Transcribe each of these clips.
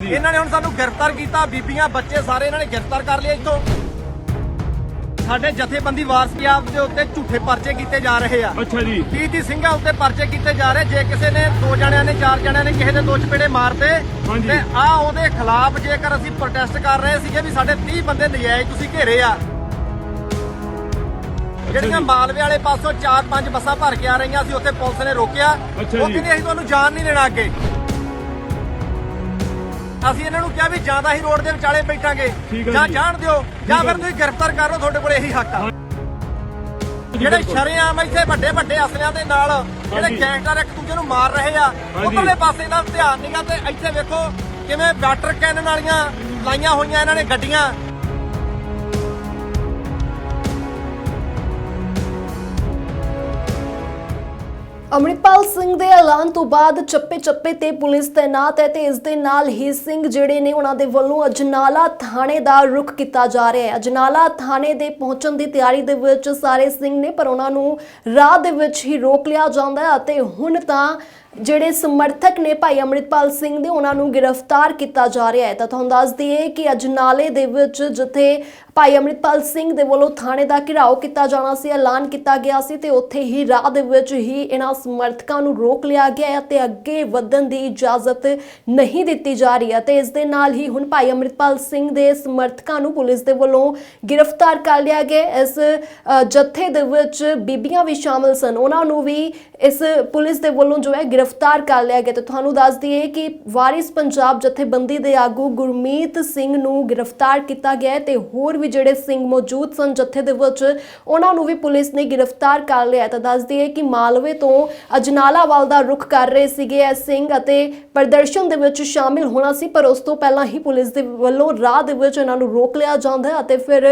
ਇਹਨਾਂ ਨੇ ਹੁਣ ਸਾਨੂੰ ਗ੍ਰਿਫਤਾਰ ਕੀਤਾ ਬੀਬੀਆਂ ਬੱਚੇ ਸਾਰੇ ਇਹਨਾਂ ਨੇ ਗ੍ਰਿਫਤਾਰ ਕਰ ਲਿਆ ਇੱਥੋਂ ਸਾਡੇ ਜਥੇਬੰਦੀ ਵਾਰਸ ਪੰਜਾਬ ਦੇ ਉੱਤੇ ਝੂਠੇ ਪਰਚੇ ਕੀਤੇ ਜਾ ਰਹੇ ਆ ਅੱਛਾ ਜੀ 30 30 ਸਿੰਘਾਂ ਉੱਤੇ ਪਰਚੇ ਕੀਤੇ ਜਾ ਰਹੇ ਜੇ ਕਿਸੇ ਨੇ ਦੋ ਜਣਿਆਂ ਨੇ ਚਾਰ ਜਣਿਆਂ ਨੇ ਕਿਸੇ ਦੇ ਦੋ ਚਪੇੜੇ ਮਾਰਤੇ ਹਾਂਜੀ। ਤੇ ਆ ਉਹਦੇ ਖਿਲਾਫ ਜੇਕਰ ਅਸੀਂ ਪ੍ਰੋਟੈਸਟ ਕਰ ਰਹੇ ਸੀਗੇ ਵੀ ਸਾਡੇ 30 ਬੰਦੇ ਨਜਾਇਜ਼ ਤੁਸੀਂ ਘੇਰੇ ਆ ਜਿਹੜੀਆਂ। ਮਾਲਵੇ ਵਾਲੇ ਪਾਸੋਂ 4-5 ਬੱਸਾਂ ਭਰ ਕੇ ਆ ਰਹੀਆਂ ਸੀ ਉੱਥੇ ਪੁਲਿਸ ਨੇ ਰੋਕਿਆ ਉਹ ਜੀ। ਕਹਿੰਦੇ ਅਸੀਂ ਤੁਹਾਨੂੰ ਜਾਣ ਨਹੀਂ ਦੇਣਾ ਅੱਗੇ ਅਸੀਂ ਇਹਨਾਂ ਨੂੰ ਕਿਹਾ ਵੀ ਜਾਂਦਾ ਹੀ ਰੋਡ ਦੇ ਵਿਚਾਲੇ ਬੈਠਾਂਗੇ ਜਾਂ। ਜਾਣ ਦਿਓ ਜਾਂ ਫਿਰ। ਤੁਸੀਂ ਗ੍ਰਿਫਤਾਰ ਕਰ ਲਓ ਤੁਹਾਡੇ ਕੋਲ ਇਹੀ ਹੱਕ ਆ ਜਿਹੜੇ। ਸ਼ਰੇਆਮ ਇੱਥੇ ਵੱਡੇ ਵੱਡੇ ਅਸਲਿਆਂ ਦੇ ਨਾਲ ਜਿਹੜੇ। ਗੈਂਗਸਟਰ ਇੱਕ ਦੂਜੇ ਨੂੰ ਮਾਰ ਰਹੇ ਆ। ਉਧਰਲੇ ਪਾਸੇ ਨਾਲ ਧਿਆਨ ਨਹੀਂਗਾ ਤੇ ਇੱਥੇ ਵੇਖੋ ਕਿਵੇਂ ਵਾਟਰ ਕੈਨਨ ਵਾਲੀਆਂ ਲਾਈਆਂ ਹੋਈਆਂ ਇਹਨਾਂ ਨੇ ਗੱਡੀਆਂ ਅੰਮ੍ਰਿਤਪਾਲ ਸਿੰਘ ਦੇ ਐਲਾਨ ਤੋਂ ਬਾਅਦ ਚੱਪੇ-ਚੱਪੇ ਤੇ ਪੁਲਿਸ ਤੈਨਾਤ ਹੈ ਤੇ ਇਸ ਦੇ ਨਾਲ ਹੀ ਸਿੰਘ ਜਿਹੜੇ ਨੇ ਉਹਨਾਂ ਦੇ ਵੱਲੋਂ ਅਜਨਾਲਾ ਥਾਣੇ ਦਾ ਰੁਖ ਕੀਤਾ ਜਾ ਰਿਹਾ ਹੈ। ਅਜਨਾਲਾ ਥਾਣੇ ਦੇ ਪਹੁੰਚਣ ਦੀ ਤਿਆਰੀ ਦੇ ਵਿੱਚ ਸਾਰੇ ਸਿੰਘ ਨੇ ਪਰ ਉਹਨਾਂ ਨੂੰ ਰਾਹ ਦੇ ਵਿੱਚ ਹੀ ਰੋਕ ਲਿਆ ਜਾਂਦਾ ਹੈ ਅਤੇ ਹੁਣ ਤਾਂ ਜਿਹੜੇ ਸਮਰਥਕ ਨੇ ਭਾਈ ਅੰਮ੍ਰਿਤਪਾਲ ਸਿੰਘ ਦੇ, ਉਹਨਾਂ ਨੂੰ ਗ੍ਰਿਫਤਾਰ ਕੀਤਾ ਜਾ ਰਿਹਾ ਹੈ। ਤਾਂ ਤੁਹਾਨੂੰ ਦੱਸ ਦਈਏ ਕਿ ਅਜਨਾਲੇ ਦੇ ਵਿੱਚ ਜਿੱਥੇ ਭਾਈ ਅੰਮ੍ਰਿਤਪਾਲ ਸਿੰਘ ਦੇ ਵੱਲੋਂ ਥਾਣੇ ਦਾ ਘਿਰਾਓ ਕੀਤਾ ਜਾਣਾ ਸੀ, ਐਲਾਨ ਕੀਤਾ ਗਿਆ ਸੀ ਤੇ ਉੱਥੇ ਹੀ ਰਾਹ ਦੇ ਵਿੱਚ ਹੀ ਇਹਨਾਂ ਸਮਰਥਕਾਂ ਨੂੰ ਰੋਕ ਲਿਆ ਗਿਆ ਹੈ ਤੇ ਅੱਗੇ ਵਧਣ ਦੀ ਇਜਾਜ਼ਤ ਨਹੀਂ ਦਿੱਤੀ ਜਾ ਰਹੀ ਹੈ। ਤੇ ਇਸ ਦੇ ਨਾਲ ਹੀ ਹੁਣ ਭਾਈ ਅੰਮ੍ਰਿਤਪਾਲ ਸਿੰਘ ਦੇ ਸਮਰਥਕਾਂ ਨੂੰ ਪੁਲਿਸ ਦੇ ਵੱਲੋਂ ਗ੍ਰਿਫਤਾਰ ਕਰ ਲਿਆ ਗਿਆ ਇਸ ਜੱਥੇ ਦੇ ਵਿੱਚ ਬੀਬੀਆਂ ਵੀ ਸ਼ਾਮਲ ਸਨ। ਉਹਨਾਂ ਨੂੰ ਵੀ ਇਸ ਪੁਲਿਸ ਦੇ ਵੱਲੋਂ ਜੋ ਹੈ ਗ੍ਰਿਫਤਾਰ ਕਰ ਲਿਆ ਗਿਆ। ਤੇ ਤੁਹਾਨੂੰ ਦੱਸ ਦਈਏ ਕਿ ਵਾਰਿਸ ਪੰਜਾਬ ਜਥੇਬੰਦੀ ਦੇ ਆਗੂ ਗੁਰਮੀਤ ਸਿੰਘ ਨੂੰ ਗ੍ਰਿਫਤਾਰ ਕੀਤਾ ਗਿਆ ਹੈ ਤੇ ਹੋਰ ਵੀ ਜਿਹੜੇ ਸਿੰਘ ਮੌਜੂਦ ਸਨ ਜਥੇ ਦੇ ਵਿੱਚ, ਉਹਨਾਂ ਨੂੰ ਵੀ ਪੁਲਿਸ ਨੇ ਗ੍ਰਿਫਤਾਰ ਕਰ ਲਿਆ ਤਾਂ ਦੱਸ ਦਈਏ ਕਿ ਮਾਲਵੇ ਤੋਂ ਅਜਨਾਲਾ ਵੱਲ ਦਾ ਰੁਖ ਕਰ ਰਹੇ ਸੀਗੇ ਇਹ ਸਿੰਘ ਅਤੇ ਪ੍ਰਦਰਸ਼ਨ ਦੇ ਵਿੱਚ ਸ਼ਾਮਿਲ ਹੋਣਾ ਸੀ, ਪਰ ਉਸ ਤੋਂ ਪਹਿਲਾਂ ਹੀ ਪੁਲਿਸ ਦੇ ਵੱਲੋਂ ਰਾਹ ਦੇ ਵਿੱਚ ਇਹਨਾਂ ਨੂੰ ਰੋਕ ਲਿਆ ਜਾਂਦਾ ਹੈ ਅਤੇ ਫਿਰ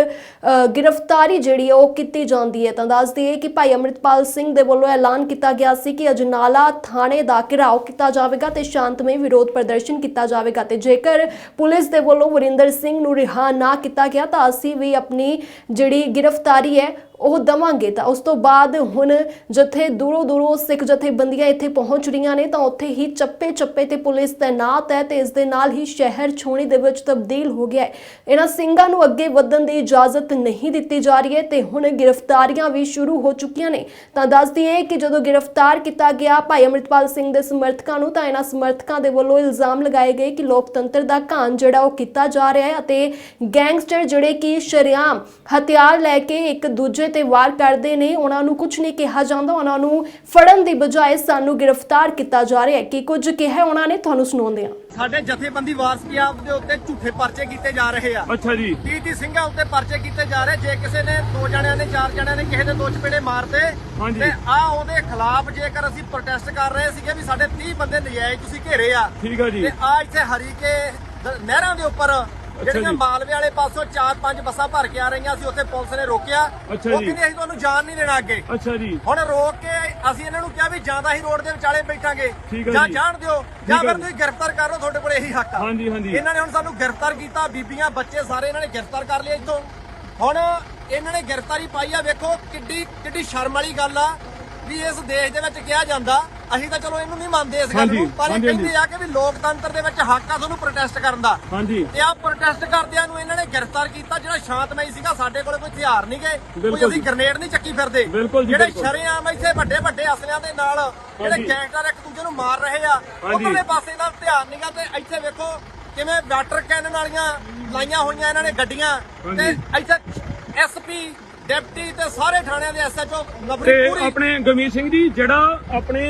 ਗ੍ਰਿਫਤਾਰੀ ਜਿਹੜੀ ਹੈ ਉਹ ਕੀਤੀ ਜਾਂਦੀ ਹੈ। ਤਾਂ ਦੱਸ ਦਈਏ ਕਿ ਭਾਈ ਅੰਮ੍ਰਿਤਪਾਲ ਸਿੰਘ ਦੇ ਵੱਲੋਂ ਐਲਾਨ ਕੀਤਾ ਗਿਆ ਸੀ ਕਿ ਅਜਨਾਲਾ ਥਾਣੇ ਦਾ ਘਿਰਾਓ ਕੀਤਾ ਜਾਵੇਗਾ ਤੇ ਸ਼ਾਂਤਮਈ ਵਿਰੋਧ ਪ੍ਰਦਰਸ਼ਨ ਕੀਤਾ ਜਾਵੇਗਾ। ਤੇ ਜੇਕਰ ਪੁਲਿਸ ਦੇ ਵੱਲੋਂ ਵਰਿੰਦਰ ਸਿੰਘ ਨੂੰ ਰਿਹਾ ਨਾ ਕੀਤਾ ਗਿਆ ਤਾਂ ਅਸੀਂ ਵੀ ਆਪਣੀ ਜਿਹੜੀ ਗ੍ਰਿਫਤਾਰੀ ਹੈ ਉਹ ਦਵਾਂਗੇ ਤਾਂ ਉਸ ਤੋਂ ਬਾਅਦ ਹੁਣ ਜਿੱਥੇ ਦੂਰੋਂ ਦੂਰੋਂ ਸਿੱਖ ਜਥੇਬੰਦੀਆਂ ਇੱਥੇ ਪਹੁੰਚ ਰਹੀਆਂ ਨੇ ਤਾਂ ਉੱਥੇ ਹੀ ਚੱਪੇ ਚੱਪੇ ਤੇ ਪੁਲਿਸ ਤੈਨਾਤ ਹੈ ਤੇ ਇਸ ਦੇ ਨਾਲ ਹੀ ਸ਼ਹਿਰ ਛੋਣੀ ਦੇ ਵਿੱਚ ਤਬਦੀਲ ਹੋ ਗਿਆ ਹੈ। ਇਹਨਾਂ ਸਿੰਘਾਂ ਨੂੰ ਅੱਗੇ ਵਧਣ ਦੀ ਇਜਾਜ਼ਤ ਨਹੀਂ ਦਿੱਤੀ ਜਾ ਰਹੀ ਹੈ ਤੇ ਹੁਣ ਗ੍ਰਿਫਤਾਰੀਆਂ ਵੀ ਸ਼ੁਰੂ ਹੋ ਚੁੱਕੀਆਂ ਨੇ। ਤਾਂ ਦੱਸ ਦਈਏ ਕਿ ਜਦੋਂ ਗ੍ਰਿਫਤਾਰ ਕੀਤਾ ਗਿਆ ਭਾਈ ਅੰਮ੍ਰਿਤਪਾਲ ਸਿੰਘ ਦੇ ਸਮਰਥਕਾਂ ਨੂੰ ਤਾਂ ਇਹਨਾਂ ਸਮਰਥਕਾਂ ਦੇ ਵੱਲੋਂ ਇਲਜ਼ਾਮ ਲਗਾਏ ਗਏ ਕਿ ਲੋਕਤੰਤਰ ਦਾ ਘਾਣ ਜਿਹੜਾ ਉਹ ਕੀਤਾ ਜਾ ਰਿਹਾ ਹੈ ਅਤੇ ਗੈਂਗਸਟਰ ਜਿਹੜੇ ਕਿ ਸ਼ਰੇਆਮ ਹਥਿਆਰ ਲੈ ਕੇ ਇੱਕ ਦੂਜੇ ਤੇ ਵਾਰ ਕਰਦੇ ਨੇ ਉਹਨਾਂ ਨੂੰ ਕੁਝ ਨਹੀਂ ਕਿਹਾ ਜਾਂਦਾ ਉਹਨਾਂ ਨੂੰ ਫੜਨ ਦੀ ਬਜਾਏ ਸਾਨੂੰ ਗ੍ਰਿਫਤਾਰ ਕੀਤਾ ਜਾ ਰਿਹਾ ਹੈ। ਕਿ ਕੁਝ ਕਿਹਾ ਉਹਨਾਂ ਨੇ? ਤੁਹਾਨੂੰ ਸੁਣਾਉਂਦੇ ਹਾਂ। ਸਾਡੇ ਜਥੇਬੰਦੀ ਵਾਰਸ ਪੰਜਾਬ ਦੇ ਉੱਤੇ ਝੂਠੇ ਪਰਚੇ ਕੀਤੇ ਜਾ ਰਹੇ ਆ। ਅੱਛਾ ਜੀ। 30 30 ਸਿੰਘਾਂ ਉੱਤੇ ਪਰਚੇ ਕੀਤੇ ਜਾ ਰਹੇ ਜੇ ਕਿਸੇ ਨੇ ਦੋ ਜਣਿਆਂ ਨੇ ਚਾਰ ਜਣਿਆਂ ਨੇ ਕਿਸੇ ਦੇ ਦੋ ਚਪੇੜੇ ਮਾਰਤੇ। ਤੇ ਆ ਉਹਦੇ ਖਿਲਾਫ ਜੇਕਰ ਅਸੀਂ ਪ੍ਰੋਟੈਸਟ ਕਰ ਰਹੇ ਸੀਗੇ ਵੀ ਸਾਡੇ 30 ਬੰਦੇ ਨਜਾਇਜ਼ ਤੁਸੀਂ ਘੇਰੇ ਆ ਠੀਕ ਆ ਜੀ। ਤੇ ਆ ਇੱਥੇ ਹਰੀਕੇ ਨਹਿਰਾਂ ਦੇ ਉੱਪਰ ਜਿਹੜੀਆਂ ਜੀ। ਮਾਲਵੇ ਵਾਲੇ ਪਾਸੋਂ 4-5 ਬੱਸਾਂ ਭਰ ਕੇ ਆ ਰਹੀਆਂ ਸੀ ਉੱਥੇ ਪੁਲਿਸ ਨੇ ਰੋਕਿਆ ਉਹ ਜੀ। ਕਹਿੰਦੇ ਅਸੀਂ ਤੁਹਾਨੂੰ ਜਾਣ ਨਹੀਂ ਦੇਣਾ ਅੱਗੇ ਅੱਛਾ ਜੀ ਹੁਣ ਰੋਕ ਕੇ ਅਸੀਂ ਇਹਨਾਂ ਨੂੰ ਕਿਹਾ ਵੀ ਜਾਂਦਾ ਹੀ ਰੋਡ ਦੇ ਵਿਚਾਲੇ ਬੈਠਾਂਗੇ ਜਾਂ ਜੀ। ਜਾਣ ਦਿਓ ਜਾਂ ਫਿਰ ਤੁਸੀਂ ਗ੍ਰਿਫਤਾਰ ਕਰ ਲਓ ਤੁਹਾਡੇ ਕੋਲ ਇਹੀ ਹੱਕ ਆ ਹਾਂਜੀ, ਹਾਂਜੀ। ਇਹਨਾਂ ਨੇ ਹੁਣ ਸਾਨੂੰ ਗ੍ਰਿਫਤਾਰ ਕੀਤਾ ਬੀਬੀਆਂ ਬੱਚੇ ਸਾਰੇ ਇਹਨਾਂ ਨੇ ਗ੍ਰਿਫਤਾਰ ਕਰ ਲਿਆ ਇੱਥੋਂ ਹੁਣ ਇਹਨਾਂ ਨੇ ਗ੍ਰਿਫਤਾਰੀ ਪਾਈ ਆ ਵੇਖੋ ਕਿੱਡੀ ਕਿੱਡੀ ਸ਼ਰਮ ਵਾਲੀ ਗੱਲ ਆ ਵੀ ਇਸ ਦੇਸ਼ ਦੇ ਵਿੱਚ ਕਿਹਾ ਜਾਂਦਾ ਅਸੀਂ ਤਾਂ ਚਲੋ ਇਹਨੂੰ ਨਹੀਂ ਮੰਨਦੇ ਇਸ ਗੱਲ ਨੂੰ ਪਰ ਇਹ ਕਹਿੰਦੇ ਆ ਕਿ ਵੀ ਲੋਕਤੰਤਰ ਦੇ ਵਿੱਚ ਹੱਕ ਆ ਤੁਹਾਨੂੰ ਪ੍ਰੋਟੈਸਟ ਕਰਨ ਦਾ ਹਾਂਜੀ ਤੇ ਆ ਪ੍ਰੋਟੈਸਟ ਕਰਦਿਆਂ ਨੂੰ ਇਹਨਾਂ ਨੇ ਗ੍ਰਿਫਤਾਰ ਕੀਤਾ ਜਿਹੜਾ ਸ਼ਾਂਤਮਈ ਸੀਗਾ ਸਾਡੇ ਕੋਲ ਕੋਈ ਹਥਿਆਰ ਨਹੀਂ ਗਏ ਕੋਈ ਅਸੀਂ। ਗ੍ਰਨੇਡ ਨਹੀਂ ਚੱਕੀ ਫਿਰਦੇ ਜਿਹੜੇ। ਸ਼ਰੇਆਮ ਇੱਥੇ ਵੱਡੇ ਵੱਡੇ ਅਸਲਿਆਂ ਦੇ ਨਾਲ ਜਿਹੜੇ। ਗੈਂਗਸਟਰ ਇੱਕ ਦੂਜੇ ਨੂੰ ਮਾਰ ਰਹੇ ਆ। ਉਧਰਲੇ ਪਾਸੇ ਨਾਲ ਧਿਆਨ ਨਹੀਂਗਾ ਤੇ ਇੱਥੇ ਵੇਖੋ ਕਿਵੇਂ ਵਾਟਰ ਕੈਨਨ ਵਾਲੀਆਂ ਲਾਈਆਂ ਹੋਈਆਂ ਇਹਨਾਂ ਨੇ ਗੱਡੀਆਂ ਤੇ। ਇੱਥੇ ਐਸਪੀ ਡਿਪਟੀ ਤੇ ਸਾਰੇ ਥਾਣਿਆਂ ਦੇ ਐਸਐਚਓ ਤੇ ਪੂਰੀ ਆਪਣੇ ਗਮੀਤ ਸਿੰਘ ਜੀ ਜਿਹੜਾ ਆਪਣੇ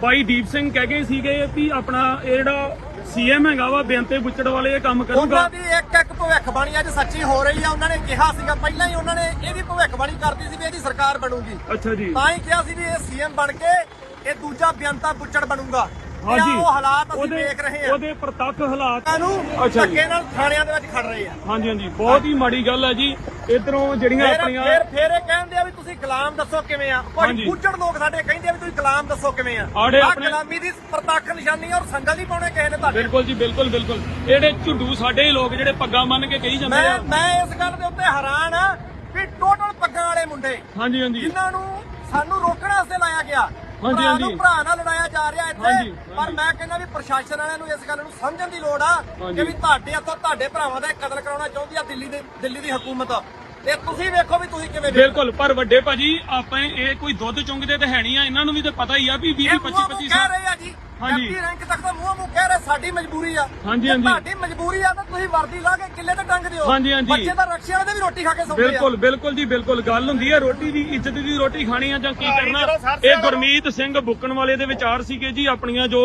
ਬਾਈ ਦੀਪ ਸਿੰਘ ਕਹਿ ਗਏ ਸੀਗੇ ਵੀ ਆਪਣਾ ਇਹ ਜਿਹੜਾ ਸੀਐਮ ਹੈਗਾ ਵਾ ਬੇਨਤੇ ਬੁੱਚੜ ਵਾਲੇ ਇਹ ਕੰਮ ਕਰੂਗਾ। ਉਹਨਾਂ ਦੀ ਇੱਕ ਇੱਕ ਭਵਿੱਖਬਾਣੀ ਅੱਜ ਸੱਚੀ ਹੋ ਰਹੀ ਆ। ਉਹਨਾਂ ਨੇ ਕਿਹਾ ਸੀਗਾ ਪਹਿਲਾਂ ਹੀ ਉਹਨਾਂ ਨੇ ਇਹਦੀ ਭਵਿੱਖਬਾਣੀ ਕਰਦੀ ਸੀ ਵੀ ਇਹਦੀ ਸਰਕਾਰ ਬਣੂਗੀ। ਅੱਛਾ ਜੀ। ਤਾਂ ਹੀ ਕਿਹਾ ਸੀ ਵੀ ਇਹ ਸੀਐਮ ਬਣ ਕੇ ਇਹ ਦੂਜਾ ਬੇਅੰਤਾ ਬੁੱਚੜ ਬਣੂਗਾ। ਆਹ ਹਾਂਜੀ ਉਹ ਹਾਲਾਤ ਅਸੀਂ ਉਹਦੇ- ਵੇਖ ਰਹੇ ਹਾਂ ਉਹਦੇ ਪ੍ਰਤੱਖ ਹਾਲਾਤ ਨੂੰ ਅੱਛਾ ਜੀ। ਧੱਕੇ ਨਾਲ ਥਾਣਿਆਂ ਦੇ ਵਿੱਚ ਖੜ ਰਹੇ ਆ। ਹਾਂਜੀ ਹਾਂਜੀ। ਬਹੁਤ ਹੀ ਮਾੜੀ ਗੱਲ ਹੈ ਜੀ। ਇਧਰੋਂ ਜਿਹੜੀਆਂ ਫਿਰ ਆਪਣੀਆਂ ਫਿਰ ਫਿਰ ਇਹ ਕਹਿੰਦੇ ਆ ਵੀ ਤੁਸੀਂ ਗੁਲਾਮ ਦੱਸੋ ਕਿਵੇਂ ਆ? ਕੁਝ ਹਾਂਜੀ। ਲੋਕ ਸਾਡੇ ਕਹਿੰਦੇ ਆ ਵੀ ਤੁਸੀਂ ਗੁਲਾਮ ਦੱਸੋ ਕਿਵੇਂ ਆ? ਆੜੇ ਆਹ ਆਪਣੇ- ਗੁਲਾਮੀ ਦੀ ਪ੍ਰਤੱਖ ਨਿਸ਼ਾਨੀ ਆ ਔਰ ਸੰਗਲ ਨਹੀਂ ਪਾਉਣੇ ਕਿਸੇ ਨੇ ਤੁਹਾਡੇ। ਬਿਲਕੁਲ ਜੀ ਬਿਲਕੁਲ ਬਿਲਕੁਲ। ਜਿਹੜੇ ਝੁੱਡੂ ਸਾਡੇ ਹੀ ਲੋਕ ਜਿਹੜੇ ਪੱਗਾਂ ਮੰਨ ਕੇ ਕਹੀ ਜਾਂਦੇ ਮੈਂ ਆ। ਮੈਂ ਇਸ ਗੱਲ ਦੇ ਉੱਤੇ ਹੈਰਾਨ ਆ ਵੀ ਟੋਟਲ ਪੱਗਾਂ ਵਾਲੇ ਮੁੰਡੇ ਹਾਂਜੀ ਹਾਂਜੀ। ਜਿਨ੍ਹਾਂ ਨੂੰ ਸਾਨੂੰ ਰੋਕਣ ਵਾਸਤੇ ਲਾਇਆ ਗਿਆ। ਹਾਂਜੀ, ਭਰਾ ਹਾਂਜੀ। ਨੂੰ ਭਰਾ ਨਾਲ ਲੜਾਇਆ ਜਾ ਰਿਹਾ ਇੱਥੇ। ਪਰ ਹਾਂਜੀ। ਮੈਂ ਕਹਿੰਦਾ ਵੀ ਪ੍ਰਸ਼ਾਸਨ ਵਾਲਿਆਂ ਨੂੰ ਇਸ ਗੱਲ ਨੂੰ ਸਮਝਣ ਦੀ ਲੋੜ ਆ ਹਾਂਜੀ। ਕਿ ਵੀ ਤੁਹਾਡੇ ਹੱਥੋਂ ਤੁਹਾਡੇ ਭਰਾਵਾਂ ਦਾ ਇਹ ਕਤਲ ਕਰਾਉਣਾ ਚਾਹੁੰਦੀ ਆ ਦਿੱਲੀ ਦੇ ਦਿੱਲੀ ਦੀ ਹਕੂਮਤ। ਤੇ ਤੁਸੀਂ ਵੇਖੋ ਵੀ ਤੁਸੀਂ ਕਿਵੇਂ। ਬਿਲਕੁਲ ਪਰ ਵੱਡੇ ਭਾਜੀ ਆਪਾਂ ਇਹ ਕੋਈ ਦੁੱਧ ਚੁੰਗਦੇ ਤੇ ਹੈ ਨਹੀਂ ਆ ਇਹਨਾਂ ਨੂੰ ਵੀ ਤਾਂ ਪਤਾ ਹੀ ਆ ਵੀ 20 ਇਹ 25 ਮੂੰਹੋਂ 25 ਕਹਿ ਰਹੇ ਆ ਜੀ ਹਾਂਜੀ। ਰੈਂਕ ਤੱਕ ਤਾਂ ਮੂੰਹ ਮੂੰਹ ਕਹਿ ਰਹੇ ਸਾਡੀ ਮਜਬੂਰੀ ਆ ਹਾਂਜੀ, ਜੇ ਹਾਂਜੀ। ਤੁਹਾਡੀ ਮਜਬੂਰੀ ਆ ਤਾਂ ਤੁਸੀਂ ਵਰਦੀ ਲਾ ਕੇ ਕਿੱਲੇ ਤੇ ਟੰਗ ਦਿਓ ਹਾਂਜੀ, ਹਾਂਜੀ। ਬੱਚੇ ਤਾਂ ਰਕਸ਼ੇ ਵਾਲੇ ਦੇ ਵੀ ਰੋਟੀ ਖਾ ਕੇ ਸੌਂਦੇ ਆ ਬਿਲਕੁਲ ਬਿਲਕੁਲ ਜੀ ਬਿਲਕੁਲ ਗੱਲ ਹੁੰਦੀ ਹੈ ਰੋਟੀ ਦੀ ਇੱਜ਼ਤ ਦੀ ਰੋਟੀ ਖਾਣੀ ਆ ਜਾਂ ਕੀ ਕਰਨਾ ਇਹ ਗੁਰਮੀਤ ਸਿੰਘ ਬੁੱਕਣ ਵਾਲੇ ਦੇ ਵਿਚਾਰ ਸੀਗੇ ਜੀ ਆਪਣੀਆਂ ਜੋ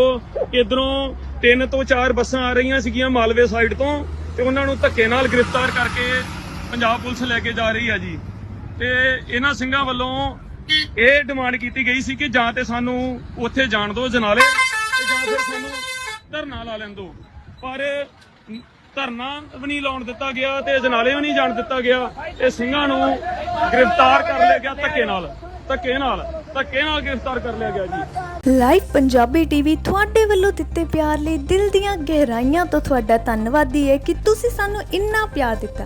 ਇਧਰੋਂ ਤਿੰਨ ਤੋਂ ਚਾਰ ਬੱਸਾਂ ਆ ਰਹੀਆਂ ਸੀਗੀਆਂ ਮਾਲਵੇ ਸਾਈਡ ਤੋਂ ਤੇ ਉਹਨਾਂ ਨੂੰ ਧੱਕੇ ਨਾਲ ਗ੍ਰਿਫਤਾਰ ਕਰਕੇ ਪੰਜਾਬ ਪੁਲਿਸ ਲੈ ਕੇ ਜਾ ਰਹੀ ਹੈ ਜੀ। ਤੇ ਇਹਨਾਂ ਸਿੰਘਾਂ ਵੱਲੋਂ ਇਹ ਡਿਮਾਂਡ ਕੀਤੀ ਗਈ ਸੀ ਕਿ ਜਾਂ ਤੇ ਸਾਨੂੰ ਉੱਥੇ ਜਾਣ ਦਿਓ, ਜਨਾਲੇ, ਤੇ ਜਾਂ ਫਿਰ ਸਾਨੂੰ ਧਰਨਾ ਲਾ ਲੈਣ ਦਿਓ। ਪਰ ਧਰਨਾ ਵੀ ਨਹੀਂ ਲਾਉਣ ਦਿੱਤਾ ਗਿਆ ਤੇ ਜਨਾਲੇ ਵੀ ਨਹੀਂ ਜਾਣ ਦਿੱਤਾ ਗਿਆ। ਇਹ ਸਿੰਘਾਂ ਨੂੰ ਗ੍ਰਿਫਤਾਰ ਕਰ ਲਿਆ ਗਿਆ ਧੱਕੇ ਨਾਲ। ਧੱਕੇ ਨਾਲ ਧੱਕੇ ਨਾਲ ਗ੍ਰਿਫਤਾਰ ਕਰ ਲਿਆ ਗਿਆ ਜੀ। ਲਾਈਵ ਪੰਜਾਬੀ ਟੀਵੀ ਤੁਹਾਡੇ ਵੱਲੋਂ ਦਿੱਤੇ ਪਿਆਰ ਲਈ ਦਿਲ ਦੀਆਂ ਗਹਿਰਾਈਆਂ ਤੋਂ ਤੁਹਾਡਾ ਧੰਨਵਾਦੀ ਹੈ ਕਿ ਤੁਸੀਂ ਸਾਨੂੰ ਇੰਨਾ ਪਿਆਰ ਦਿੱਤਾ।